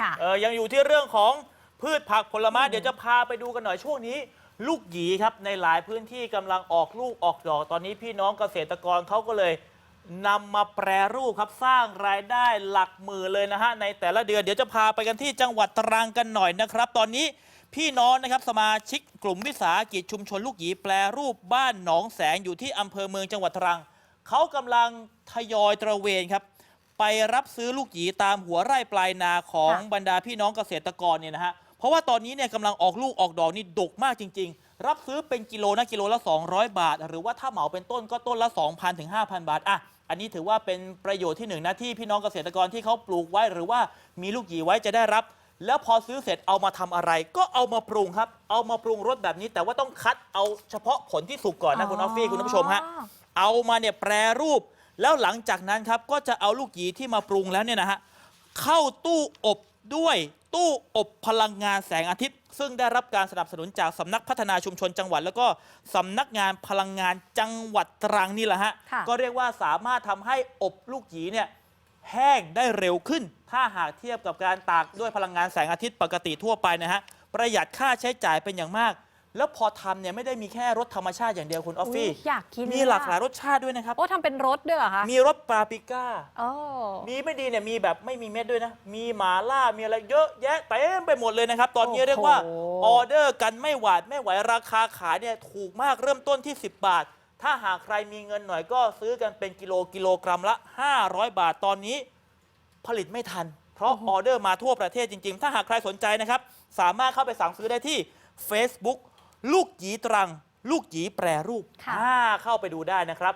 ค่ะเออยังอยู่ที่เรื่องของพืชผักผลไม้เดี๋ยวจะพาไปดูกันหน่อยช่วงนี้ ลูกหยีครับในหลายพื้นที่กำลังออกลูกออกดอกตอนนี้พี่น้องเกษตรกรเขาก็เลยนำมาแปรรูปครับสร้างรายได้หลักหมื่นเลยนะฮะในแต่ละเดือนเดี๋ยวจะพาไปกันที่จังหวัดตรังกันหน่อยนะครับ ตอนนี้พี่น้องนะครับสมาชิกกลุ่มวิสาหกิจชุมชนลูกหยีแปรรูปบ้านหนองแสงอยู่ที่อำเภอเมืองจังหวัดตรังเขากำลังทยอยตระเวนครับ ไปรับซื้อลูกหยีตามหัวไร่ปลายนาของค่ะบรรดาพี่น้องเกษตรกรเนี่ยนะฮะเพราะว่าตอนนี้เนี่ยกำลังออกลูกออกดอกนี่ดกมากจริง ๆ รับซื้อเป็นกิโลนะกิโลละ 200 บาท หรือว่าถ้าเหมาเป็นต้นก็ต้นละ 2,000ถึง5,000 บาทอะอันนี้ถือว่าเป็นประโยชน์ที่หนึ่งนะที่พี่น้องเกษตรกรที่เขาปลูกไว้ หรือว่ามีลูกหยีไว้จะได้รับ แล้วพอซื้อเสร็จเอามาทำอะไร ก็เอามาปรุงครับ เอามาปรุงรสแบบนี้ แต่ว่าต้องคัดเอาเฉพาะผลที่สุกก่อนนะคุณออฟฟี่คุณผู้ชมฮะอ๋อเอามาเนี่ยแปรรูป แล้วหลังจากนั้นครับก็จะเอาลูกหยีที่มาปรุงแล้วเนี่ยนะฮะเข้าตู้อบด้วยตู้อบพลังงานแสงอาทิตย์ ซึ่งได้รับการสนับสนุนจากสำนักพัฒนาชุมชนจังหวัด แล้วก็สำนักงานพลังงานจังหวัดตรังนี่แหละฮะค่ะ ก็เรียกว่าสามารถทำให้อบลูกหยีเนี่ยแห้งได้เร็วขึ้น ถ้าหากเทียบกับการตากด้วยพลังงานแสงอาทิตย์ปกติทั่วไปนะฮะประหยัดค่าใช้จ่ายเป็นอย่างมาก แล้วพอทำเนี่ยไม่ได้มีแค่รสธรรมชาติอย่างเดียวคุณออฟฟี่อุ๊ยอยากกินมีเลยหลากอะหลายรสชาติด้วยนะครับ โอ้ทำเป็นรถด้วยเหรอคะมีรสปาปริก้า โอ้ มีไม่ดีเนี่ยมีแบบไม่มีเม็ดด้วยนะ มีหมาล่ามีอะไรเยอะแยะเต็มไปหมดเลยนะครับ ตอนนี้เรียกว่าออเดอร์กันไม่หวาดไม่ไหวราคาขายเนี่ยถูกมากเริ่มต้นที่ 10 บาท ถ้าหากใครมีเงินหน่อยก็ซื้อกันเป็นกิโลกิโลกรัมละ 500 บาทตอนนี้ ผลิตไม่ทัน เพราะออเดอร์มาทั่วประเทศจริง ๆ ถ้าหากใครสนใจนะครับ สามารถเข้าไปสั่งซื้อได้ที่ Facebook ลูกหยีตรัง ลูกหยีแปรรูปค่ะ อ่าเข้าไปดูได้นะครับ